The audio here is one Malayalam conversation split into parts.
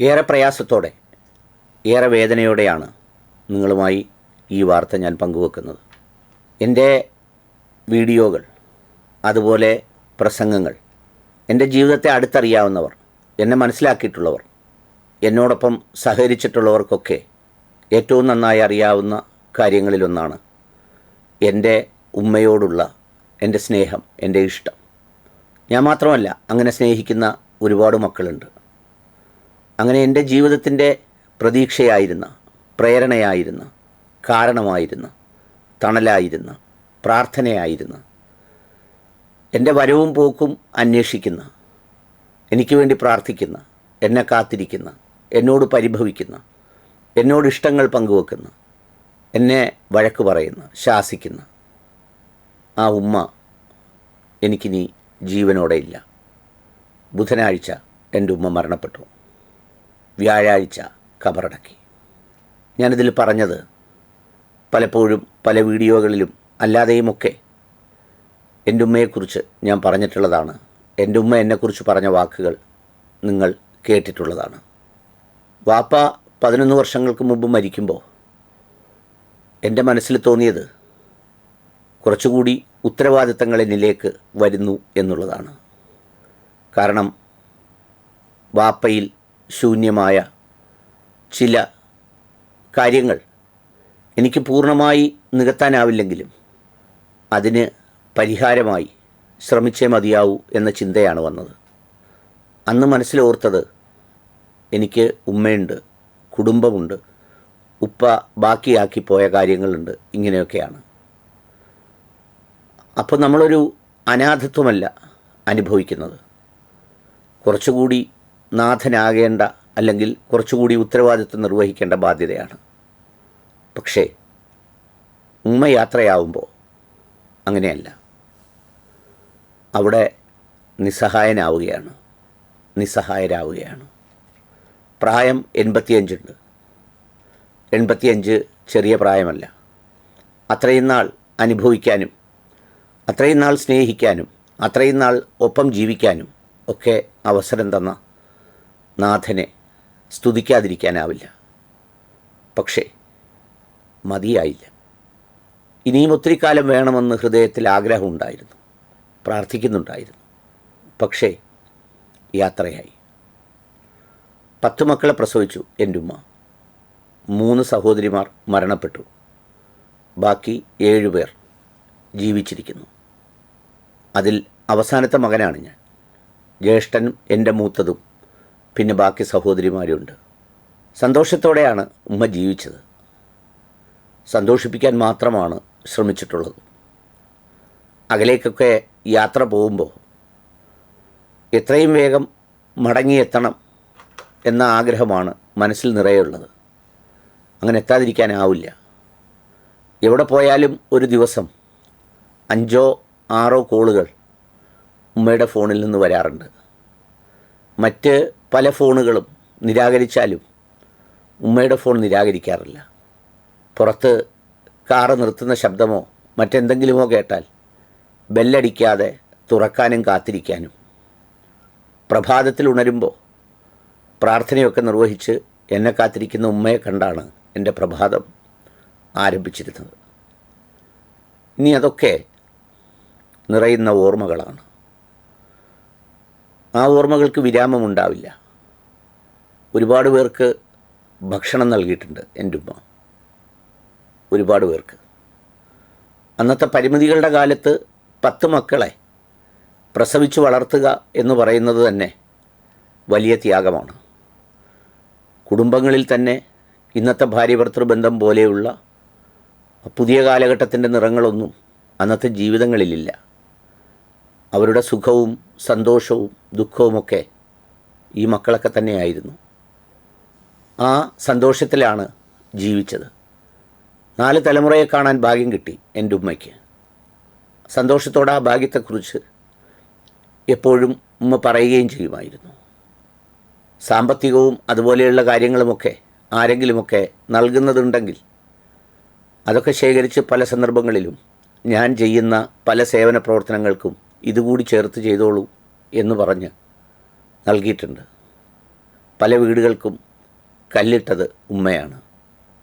ഏറെ പ്രയാസത്തോടെ ഏറെ വേദനയോടെയാണ് നിങ്ങളുമായി ഈ വാർത്ത ഞാൻ പങ്കുവെക്കുന്നത്. എന്റെ വീഡിയോകൾ അതുപോലെ പ്രസംഗങ്ങൾ എന്റെ ജീവിതത്തെ അടുത്തറിയാവുന്നവർ എന്നെ മനസ്സിലാക്കിയിട്ടുള്ളവർ എന്നോടൊപ്പം സഹകരിച്ചിട്ടുള്ളവർക്കൊക്കെ ഏറ്റവും നന്നായി അറിയാവുന്ന കാര്യങ്ങളിലൊന്നാണ് എന്റെ ഉമ്മയോടുള്ള എന്റെ സ്നേഹം എന്റെ ഇഷ്ടം. ഞാൻ മാത്രമല്ല അങ്ങനെ സ്നേഹിക്കുന്ന ഒരുപാട് മക്കളുണ്ട്. അങ്ങനെ എന്റെ ജീവിതത്തിന്റെ പ്രതീക്ഷയായിരുന്ന പ്രേരണയായിരുന്ന കാരണമായിരുന്ന തണലായിരുന്ന പ്രാർത്ഥനയായിരുന്ന എന്റെ വരവും പോക്കും അന്വേഷിക്കുന്ന എനിക്ക് വേണ്ടി പ്രാർത്ഥിക്കുന്ന എന്നെ കാത്തിരിക്കുന്ന എന്നോട് പരിഭവിക്കുന്ന എന്നോട് ഇഷ്ടങ്ങൾ പങ്കുവെക്കുന്ന എന്നെ വഴക്ക് പറയുന്ന ശാസിക്കുന്ന ആ ഉമ്മ എനിക്കിനി ജീവനോടെ ഇല്ല. ബുധനാഴ്ച എന്റെ ഉമ്മ മരണപ്പെട്ടു. വ്യാഴാഴ്ച കബറടക്കി ഞാനിതിൽ പറഞ്ഞത് പലപ്പോഴും പല വീഡിയോകളിലും അല്ലാതെയുമൊക്കെ എന്റെ ഉമ്മയെക്കുറിച്ച് ഞാൻ പറഞ്ഞിട്ടുള്ളതാണ്. എന്റെ ഉമ്മ എന്നെക്കുറിച്ച് പറഞ്ഞ വാക്കുകൾ നിങ്ങൾ കേട്ടിട്ടുള്ളതാണ്. വാപ്പ പതിനൊന്ന് വർഷങ്ങൾക്ക് മുമ്പ് മരിക്കുമ്പോൾ എന്റെ മനസ്സിൽ തോന്നിയത് കുറച്ചുകൂടി ഉത്തരവാദിത്തങ്ങൾ എന്നിലേക്ക് വരുന്നു എന്നുള്ളതാണ്. കാരണം വാപ്പയിൽ ശൂന്യമായ ചില കാര്യങ്ങൾ എനിക്ക് പൂർണമായി നികത്താനാവില്ലെങ്കിലും അതിന് പരിഹാരമായി ശ്രമിച്ചേ മതിയാവൂ എന്ന ചിന്തയാണ് വന്നത്. അന്ന് മനസ്സിലോർത്തത് എനിക്ക് ഉമ്മയുണ്ട് കുടുംബമുണ്ട് ഉപ്പ ബാക്കിയാക്കി പോയ കാര്യങ്ങളുണ്ട് ഇങ്ങനെയൊക്കെയാണ്. അപ്പോൾ നമ്മളൊരു അനാഥത്വമല്ല അനുഭവിക്കുന്നത്. കുറച്ചുകൂടി നാഥനാകേണ്ട അല്ലെങ്കിൽ കുറച്ചുകൂടി ഉത്തരവാദിത്വം നിർവഹിക്കേണ്ട ബാധ്യതയാണ്. പക്ഷേ ഉമ്മ യാത്രയാവുമ്പോൾ അങ്ങനെയല്ല. അവിടെ നിസ്സഹായനാവുകയാണ്. നിസ്സഹായരാവുകയാണ്. പ്രായം എൺപത്തിയഞ്ചുണ്ട്. എൺപത്തിയഞ്ച് ചെറിയ പ്രായമല്ല. അത്രയും നാൾ അനുഭവിക്കാനും അത്രയും നാൾ സ്നേഹിക്കാനും അത്രയും നാൾ ഒപ്പം ജീവിക്കാനും ഒക്കെ അവസരം തന്ന നാഥനെ സ്തുതിക്കാതിരിക്കാനാവില്ല. പക്ഷേ മതിയായില്ല. ഇനിയും ഒത്തിരി കാലം വേണമെന്ന് ഹൃദയത്തിൽ ആഗ്രഹമുണ്ടായിരുന്നു. പ്രാർത്ഥിക്കുന്നുണ്ടായിരുന്നു. പക്ഷേ യാത്രയായി. പത്ത് മക്കളെ പ്രസവിച്ചു എന്റെ ഉമ്മ. മൂന്ന് സഹോദരിമാർ മരണപ്പെട്ടു. ബാക്കി ഏഴുപേർ ജീവിച്ചിരിക്കുന്നു. അതിൽ അവസാനത്തെ മകനാണ് ഞാൻ. ജ്യേഷ്ഠനും എന്റെ മൂത്തതും പിന്നെ ബാക്കി സഹോദരിമാരുണ്ട്. സന്തോഷത്തോടെയാണ് ഉമ്മ ജീവിച്ചത്. സന്തോഷിപ്പിക്കാൻ മാത്രമാണ് ശ്രമിച്ചിട്ടുള്ളത്. അകലേക്കൊക്കെ യാത്ര പോകുമ്പോൾ എത്രയും വേഗം മടങ്ങിയെത്തണം എന്ന ആഗ്രഹമാണ് മനസ്സിൽ നിറയുള്ളത്. അങ്ങനെ എത്താതിരിക്കാനാവില്ല. എവിടെ പോയാലും ഒരു ദിവസം അഞ്ചോ ആറോ കോളുകൾ ഉമ്മയുടെ ഫോണിൽ നിന്ന് വരാറുണ്ട്. മറ്റ് പല ഫോണുകളും നിരാകരിച്ചാലും ഉമ്മയുടെ ഫോൺ നിരാകരിക്കാറില്ല. പുറത്ത് കാറ് നിർത്തുന്ന ശബ്ദമോ മറ്റെന്തെങ്കിലുമോ കേട്ടാൽ ബെല്ലടിക്കാതെ തുറക്കാനും കാത്തിരിക്കാനും. പ്രഭാതത്തിൽ ഉണരുമ്പോൾ പ്രാർത്ഥനയൊക്കെ നിർവഹിച്ച് എന്നെ കാത്തിരിക്കുന്ന ഉമ്മയെ കണ്ടാണ് എന്റെ പ്രഭാതം ആരംഭിച്ചിരുന്നത്. ഇനി അതൊക്കെ നിറയുന്ന ഓർമ്മകളാണ്. ആ ഓർമ്മകൾക്ക് വിരാമമുണ്ടാവില്ല. ഒരുപാട് പേർക്ക് ഭക്ഷണം നൽകിയിട്ടുണ്ട് എന്റെ ഉമ്മ. ഒരുപാട് പേർക്ക്. അന്നത്തെ പരിമിതികളുടെ കാലത്ത് പത്ത് മക്കളെ പ്രസവിച്ചു വളർത്തുക എന്ന് പറയുന്നത് തന്നെ വലിയ ത്യാഗമാണ്. കുടുംബങ്ങളിൽ തന്നെ ഇന്നത്തെ ഭാര്യ ബന്ധം പോലെയുള്ള പുതിയ കാലഘട്ടത്തിന്റെ നിറങ്ങളൊന്നും അന്നത്തെ ജീവിതങ്ങളിലില്ല. അവരുടെ സുഖവും സന്തോഷവും ദുഃഖവുമൊക്കെ ഈ മക്കളൊക്കെ തന്നെയായിരുന്നു. ആ സന്തോഷത്തിലാണ് ജീവിച്ചത്. നാല് തലമുറയെ കാണാൻ ഭാഗ്യം കിട്ടി എന്റെ ഉമ്മയ്ക്ക്. സന്തോഷത്തോടെ ആ ഭാഗ്യത്തെക്കുറിച്ച് എപ്പോഴും ഉമ്മ പറയുകയും ചെയ്യുമായിരുന്നു. സാമ്പത്തികവും അതുപോലെയുള്ള കാര്യങ്ങളുമൊക്കെ ആരെങ്കിലുമൊക്കെ നൽകുന്നതുണ്ടെങ്കിൽ അതൊക്കെ ശേഖരിച്ച് പല സന്ദർഭങ്ങളിലും ഞാൻ ചെയ്യുന്ന പല സേവന പ്രവർത്തനങ്ങൾക്കും ഇതുകൂടി ചേർത്ത് ചെയ്തോളൂ എന്ന് പറഞ്ഞ് നൽകിയിട്ടുണ്ട്. പല വീടുകൾക്കും കല്ലിട്ടത് ഉമ്മയാണ്.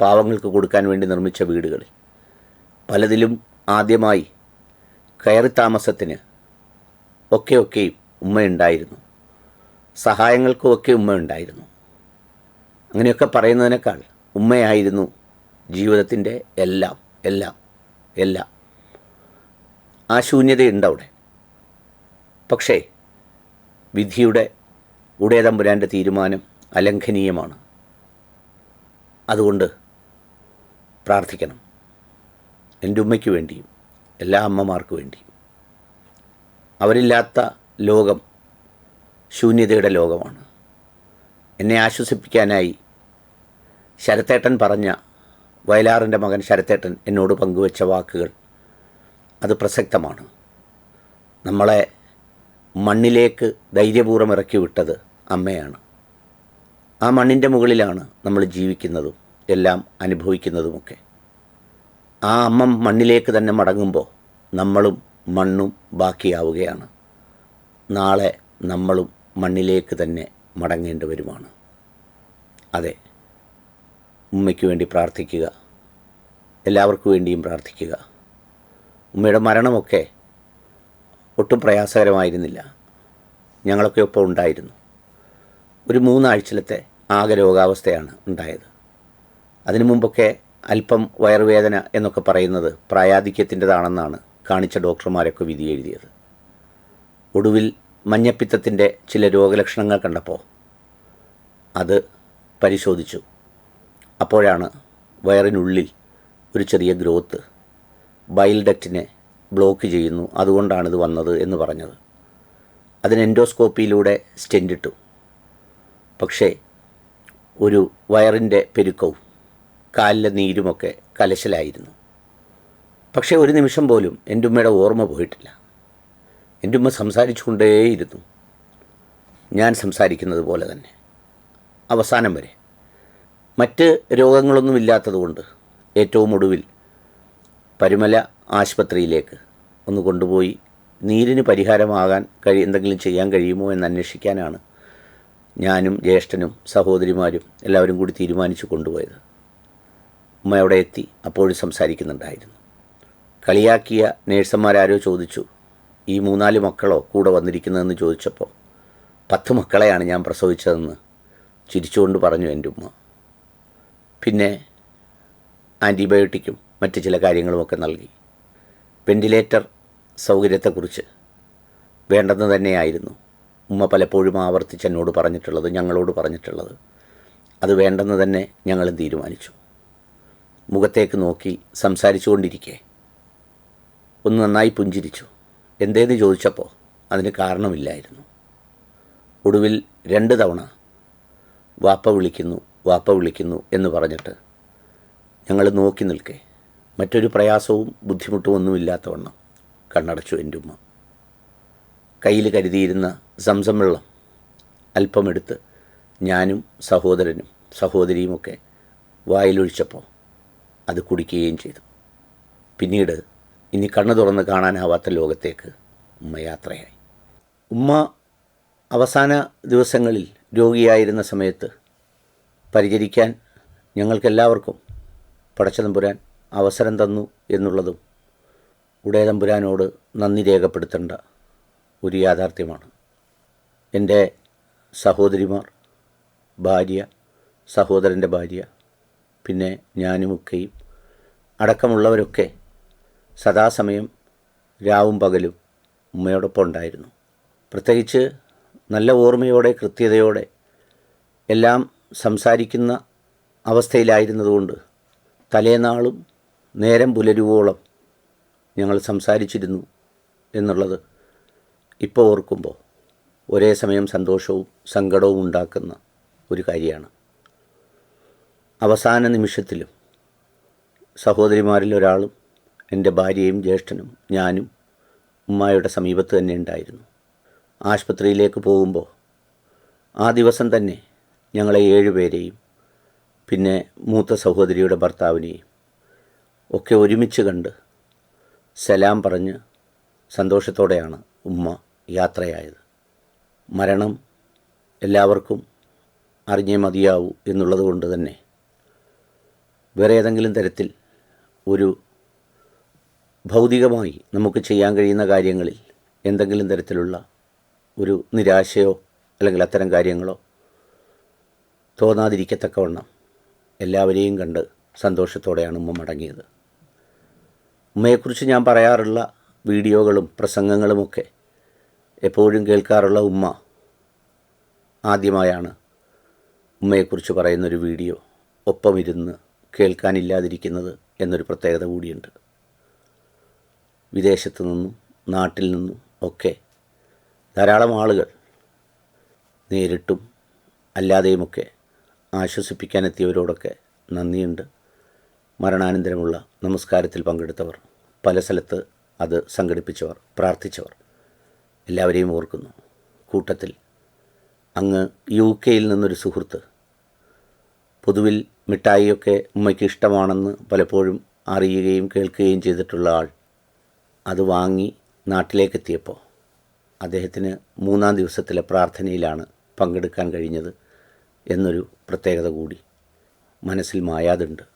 പാവങ്ങൾക്ക് കൊടുക്കാൻ വേണ്ടി നിർമ്മിച്ച വീടുകളിൽ. പലതിലും ആദ്യമായി കയറി താമസത്തിന് ഒക്കെ ഒക്കെയും ഉമ്മയുണ്ടായിരുന്നു. സഹായങ്ങൾക്കും ഒക്കെ ഉമ്മയുണ്ടായിരുന്നു. അങ്ങനെയൊക്കെ പറയുന്നതിനേക്കാൾ ഉമ്മയായിരുന്നു ജീവിതത്തിന്റെ എല്ലാം എല്ലാം എല്ലാം. ആ ശൂന്യതയുണ്ട് അവിടെ പക്ഷേ വിധിയുടെ ഉടേതമ്പുരാന്റെ തീരുമാനം അലംഘനീയമാണ്. അതുകൊണ്ട് പ്രാർത്ഥിക്കണം. എന്റെ ഉമ്മയ്ക്ക് വേണ്ടിയും എല്ലാ അമ്മമാർക്ക് വേണ്ടിയും. അവരില്ലാത്ത ലോകം ശൂന്യതയുടെ ലോകമാണ്. എന്നെ ആശ്വസിപ്പിക്കാനായി ശരത്തേട്ടൻ പറഞ്ഞ വയലാറിന്റെ മകൻ ശരത്തേട്ടൻ എന്നോട് പങ്കുവച്ച വാക്കുകൾ അത് പ്രസക്തമാണ്. നമ്മളെ മണ്ണിലേക്ക് ധൈര്യപൂർവം ഇറക്കി വിട്ടത് അമ്മയാണ്. ആ മണ്ണിന്റെ മുകളിലാണ് നമ്മൾ ജീവിക്കുന്നതും എല്ലാം അനുഭവിക്കുന്നതുമൊക്കെ. ആ അമ്മ മണ്ണിലേക്ക് തന്നെ മടങ്ങുമ്പോൾ നമ്മളും മണ്ണും ബാക്കിയാവുകയാണ്. നാളെ നമ്മളും മണ്ണിലേക്ക് തന്നെ മടങ്ങേണ്ടി വരുമാണ് അതെ ഉമ്മയ്ക്ക് വേണ്ടി പ്രാർത്ഥിക്കുക എല്ലാവർക്കു വേണ്ടിയും പ്രാർത്ഥിക്കുക. ഉമ്മയുടെ മരണമൊക്കെ ഒട്ടും പ്രയാസകരമായിരുന്നില്ല. ഞങ്ങളൊക്കെ ഒപ്പം ഉണ്ടായിരുന്നു. ഒരു മൂന്നാഴ്ചയിലത്തെ ആകെ രോഗാവസ്ഥയാണ് ഉണ്ടായത്. അതിനു മുമ്പൊക്കെ അല്പം വയറുവേദന എന്നൊക്കെ പറയുന്നത് പ്രായാധിക്യത്തിന്റെതാണെന്നാണ് കാണിച്ച ഡോക്ടർമാരൊക്കെ വിധി എഴുതിയത് ഒടുവിൽ മഞ്ഞപ്പിത്തത്തിന്റെ ചില രോഗലക്ഷണങ്ങൾ കണ്ടപ്പോൾ അത് പരിശോധിച്ചു. അപ്പോഴാണ് വയറിനുള്ളിൽ ഒരു ചെറിയ ഗ്രോത്ത് ബൈൽ ഡക്റ്റിനെ ബ്ലോക്ക് ചെയ്യുന്നു. അതുകൊണ്ടാണിത് വന്നത് എന്ന് പറഞ്ഞത്. അതിന് എൻഡോസ്കോപ്പിയിലൂടെ സ്റ്റെൻഡ് ഇട്ടു. പക്ഷേ ഒരു വയറിന്റെ പെരുക്കവും കാലിലെ നീരുമൊക്കെ കലശലായിരുന്നു. പക്ഷേ ഒരു നിമിഷം പോലും എന്റെ ഉമ്മയുടെ ഓർമ്മ പോയിട്ടില്ല. എന്റെ ഉമ്മ സംസാരിച്ചുകൊണ്ടേയിരുന്നു. ഞാൻ സംസാരിക്കുന്നത് പോലെ തന്നെ. അവസാനം വരെ. മറ്റ് രോഗങ്ങളൊന്നും ഇല്ലാത്തതുകൊണ്ട് ഏറ്റവും ഒടുവിൽ പരുമല ആശുപത്രിയിലേക്ക് ഒന്ന് കൊണ്ടുപോയി നീരിന് പരിഹാരമാകാൻ കഴി എന്തെങ്കിലും ചെയ്യാൻ കഴിയുമോ എന്ന് അന്വേഷിക്കാനാണ് ഞാനും ജ്യേഷ്ഠനും സഹോദരിമാരും എല്ലാവരും കൂടി തീരുമാനിച്ചു കൊണ്ടുപോയത്. ഉമ്മ അവിടെ എത്തി അപ്പോഴും സംസാരിക്കുന്നുണ്ടായിരുന്നു. കളിയാക്കിയ നേഴ്സന്മാരാരോ ചോദിച്ചു ഈ മൂന്നാൽ മക്കളോ കൂടെ വന്നിരിക്കുന്നതെന്ന് ചോദിച്ചപ്പോൾ പത്ത് മക്കളെയാണ് ഞാൻ പ്രസവിച്ചതെന്ന് ചിരിച്ചുകൊണ്ട് പറഞ്ഞു എന്റെ ഉമ്മ. പിന്നെ ആന്റിബയോട്ടിക്കും മറ്റ് ചില കാര്യങ്ങളുമൊക്കെ നൽകി. വെന്റിലേറ്റർ സൗകര്യത്തെക്കുറിച്ച് വേണ്ടെന്ന് തന്നെയായിരുന്നു. ഉമ്മ പലപ്പോഴും ആവർത്തിച്ച് എന്നോട് പറഞ്ഞിട്ടുള്ളത് ഞങ്ങളോട് പറഞ്ഞിട്ടുള്ളത്. അത് വേണ്ടെന്ന് തന്നെ ഞങ്ങളും തീരുമാനിച്ചു. മുഖത്തേക്ക് നോക്കി സംസാരിച്ചു കൊണ്ടിരിക്കെ ഒന്ന് നന്നായി പുഞ്ചിരിച്ചു. എന്തേന്ന് ചോദിച്ചപ്പോൾ അതിന് കാരണമില്ലായിരുന്നു. ഒടുവിൽ രണ്ട് തവണ വാപ്പ വിളിക്കുന്നു വാപ്പ വിളിക്കുന്നു എന്ന് പറഞ്ഞിട്ട് ഞങ്ങൾ നോക്കി നിൽക്കെ. മറ്റൊരു പ്രയാസവും ബുദ്ധിമുട്ടും ഒന്നുമില്ലാത്തവണ്ണം കണ്ണടച്ചു എന്റെ ഉമ്മ. കയ്യിൽ കരുതിയിരുന്ന സംസം വെള്ളം അല്പമെടുത്ത് ഞാനും സഹോദരനും സഹോദരിയുമൊക്കെ വായിലൊഴിച്ചപ്പോൾ അത് കുടിക്കുകയും ചെയ്തു. പിന്നീട് ഇനി കണ്ണു തുറന്ന് കാണാനാവാത്ത ലോകത്തേക്ക് ഉമ്മ യാത്രയായി. ഉമ്മ അവസാന ദിവസങ്ങളിൽ രോഗിയായിരുന്ന സമയത്ത് പരിചരിക്കാൻ ഞങ്ങൾക്കെല്ലാവർക്കും പടച്ചതമ്പുരാൻ അവസരം തന്നു എന്നുള്ളതും ഉടയതമ്പുരാനോട് നന്ദി രേഖപ്പെടുത്തേണ്ട ഒരു യാഥാർത്ഥ്യമാണ്. എന്റെ സഹോദരിമാർ ഭാര്യ സഹോദരന്റെ ഭാര്യ പിന്നെ ഞാനും ഞാനുമൊക്കെയും അടക്കമുള്ളവരൊക്കെ സദാസമയം രാവും പകലും ഉമ്മയോടൊപ്പം ഉണ്ടായിരുന്നു. പ്രത്യേകിച്ച് നല്ല ഓർമ്മയോടെ കൃത്യതയോടെ എല്ലാം സംസാരിക്കുന്ന അവസ്ഥയിലായിരുന്നതുകൊണ്ട് തലേനാളും നേരം പുലരുവോളം ഞങ്ങൾ സംസാരിച്ചിരുന്നു എന്നുള്ളത് ഇപ്പോൾ ഓർക്കുമ്പോൾ ഒരേ സമയം സന്തോഷവും സങ്കടവും ഉണ്ടാക്കുന്ന ഒരു കാര്യമാണ്. അവസാന നിമിഷത്തിലും സഹോദരിമാരിൽ ഒരാളും എന്റെ ഭാര്യയും ജ്യേഷ്ഠനും ഞാനും ഉമ്മായുടെ സമീപത്ത് തന്നെ ഉണ്ടായിരുന്നു. ആശുപത്രിയിലേക്ക് പോകുമ്പോൾ ആ ദിവസം തന്നെ ഞങ്ങളെ ഏഴുപേരെയും പിന്നെ മൂത്ത സഹോദരിയുടെ ഭർത്താവിനെയും ഒക്കെ ഒരുമിച്ച് കണ്ട് സലാം പറഞ്ഞ് സന്തോഷത്തോടെയാണ് ഉമ്മ യാത്രയായത്. മരണം എല്ലാവർക്കും അറിഞ്ഞേ മതിയാവൂ എന്നുള്ളത് കൊണ്ട് തന്നെ വേറെ ഏതെങ്കിലും തരത്തിൽ ഒരു ഭൗതികമായി നമുക്ക് ചെയ്യാൻ കഴിയുന്ന കാര്യങ്ങളിൽ എന്തെങ്കിലും തരത്തിലുള്ള ഒരു നിരാശയോ അല്ലെങ്കിൽ അത്തരം കാര്യങ്ങളോ തോന്നാതിരിക്കത്തക്കവണ്ണം എല്ലാവരെയും കണ്ട് സന്തോഷത്തോടെയാണ് ഉമ്മ മടങ്ങിയത്. ഉമ്മയെക്കുറിച്ച് ഞാൻ പറയാറുള്ള വീഡിയോകളും പ്രസംഗങ്ങളുമൊക്കെ എപ്പോഴും കേൾക്കാറുള്ള ഉമ്മ ആദ്യമായാണ് ഉമ്മയെക്കുറിച്ച് പറയുന്നൊരു വീഡിയോ. ഒപ്പമിരുന്ന് കേൾക്കാനില്ലാതിരിക്കുന്നത് എന്നൊരു പ്രത്യേകത കൂടിയുണ്ട്. വിദേശത്തു നിന്നും നാട്ടിൽ നിന്നും ഒക്കെ ധാരാളം ആളുകൾ നേരിട്ടും അല്ലാതെയുമൊക്കെ ആശ്വസിപ്പിക്കാനെത്തിയവരോടൊക്കെ നന്ദിയുണ്ട്. മരണാനന്തരമുള്ള നമസ്കാരത്തിൽ പങ്കെടുത്തവർ പല സ്ഥലത്ത് അത് സംഘടിപ്പിച്ചവർ പ്രാർത്ഥിച്ചവർ എല്ലാവരെയും ഓർക്കുന്നു. കൂട്ടത്തിൽ അങ്ങ് യു കെയിൽ നിന്നൊരു സുഹൃത്ത്. പൊതുവിൽ മിഠായിയൊക്കെ ഉമ്മയ്ക്ക് ഇഷ്ടമാണെന്ന് പലപ്പോഴും അറിയുകയും കേൾക്കുകയും ചെയ്തിട്ടുള്ള ആൾ അത് വാങ്ങി നാട്ടിലേക്കെത്തിയപ്പോൾ അദ്ദേഹത്തിന് മൂന്നാം ദിവസത്തിലെ പ്രാർത്ഥനയിലാണ് പങ്കെടുക്കാൻ കഴിഞ്ഞത് എന്നൊരു പ്രത്യേകത കൂടി മനസ്സിൽ മായാതുണ്ട്.